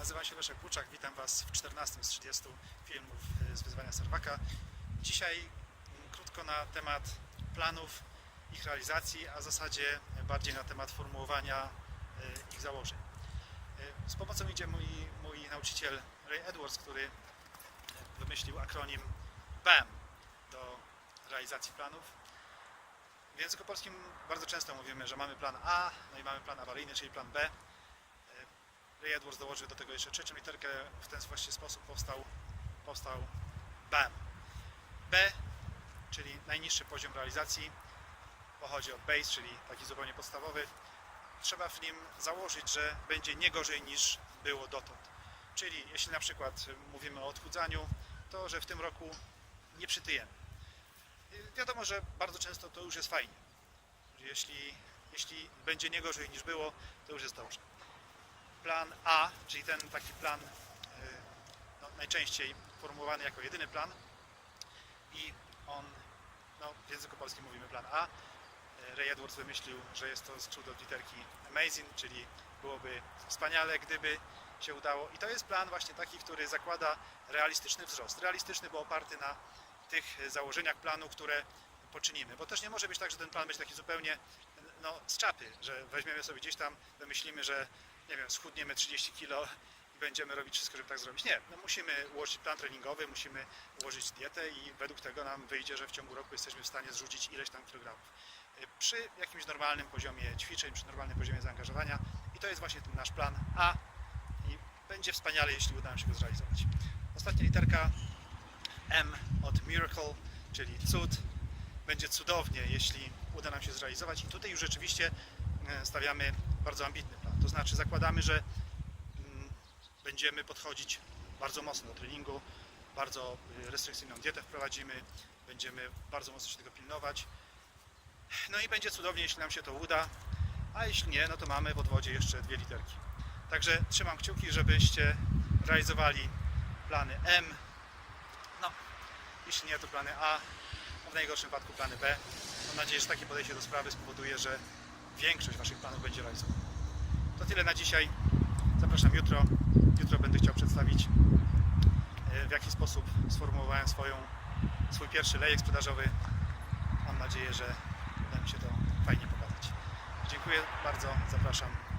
Nazywam się Leszek Buczak, witam Was w 14 z 30 filmów y, z wyzwania Serwaka. Dzisiaj mm, krótko na temat planów, ich realizacji, a w zasadzie bardziej na temat formułowania y, ich założeń. Y, Z pomocą idzie mój, mój nauczyciel Ray Edwards, który wymyślił akronim BAM do realizacji planów. W języku polskim bardzo często mówimy, że mamy plan A, no i mamy plan awaryjny, czyli plan B. Ray Edwards dołożył do tego jeszcze trzecią literkę. W ten właśnie sposób powstał, powstał BAM. B, czyli najniższy poziom realizacji, pochodzi od base, czyli taki zupełnie podstawowy. Trzeba w nim założyć, że będzie nie gorzej niż było dotąd. Czyli jeśli na przykład mówimy o odchudzaniu, to że w tym roku nie przytyjemy. Wiadomo, że bardzo często to już jest fajnie. Jeśli, jeśli będzie nie gorzej niż było, to już jest dobrze plan A, czyli ten taki plan y, no, najczęściej formułowany jako jedyny plan i on, no, w języku polskim mówimy plan A. Y, Ray Edwards wymyślił, że jest to skrót od literki amazing, czyli byłoby wspaniale, gdyby się udało. I to jest plan właśnie taki, który zakłada realistyczny wzrost. Realistyczny, bo oparty na tych założeniach planu, które poczynimy. Bo też nie może być tak, że ten plan będzie taki zupełnie no, z czapy, że weźmiemy sobie gdzieś tam, wymyślimy, że nie wiem, schudniemy 30 kilo i będziemy robić wszystko, żeby tak zrobić. Nie, no musimy ułożyć plan treningowy, musimy ułożyć dietę i według tego nam wyjdzie, że w ciągu roku jesteśmy w stanie zrzucić ileś tam kilogramów. Y, Przy jakimś normalnym poziomie ćwiczeń, przy normalnym poziomie zaangażowania i to jest właśnie ten nasz plan A i będzie wspaniale, jeśli uda nam się go zrealizować. Ostatnia literka M od Miracle, czyli cud. Będzie cudownie, jeśli uda nam się zrealizować i tutaj już rzeczywiście e, stawiamy bardzo ambitny. To znaczy zakładamy, że mm, będziemy podchodzić bardzo mocno do treningu, bardzo y, restrykcyjną dietę wprowadzimy, będziemy bardzo mocno się tego pilnować. No i będzie cudownie, jeśli nam się to uda, a jeśli nie, no to mamy w odwodzie jeszcze dwie literki. Także trzymam kciuki, żebyście realizowali plany M, no, jeśli nie, to plany A, a w najgorszym wypadku plany B. Mam nadzieję, że takie podejście do sprawy spowoduje, że większość Waszych planów będzie realizowana. To tyle na dzisiaj. Zapraszam jutro. Jutro będę chciał przedstawić, e, w jaki sposób sformułowałem swoją, swój pierwszy lejek sprzedażowy. Mam nadzieję, że uda mi się to fajnie pokazać. Dziękuję bardzo, zapraszam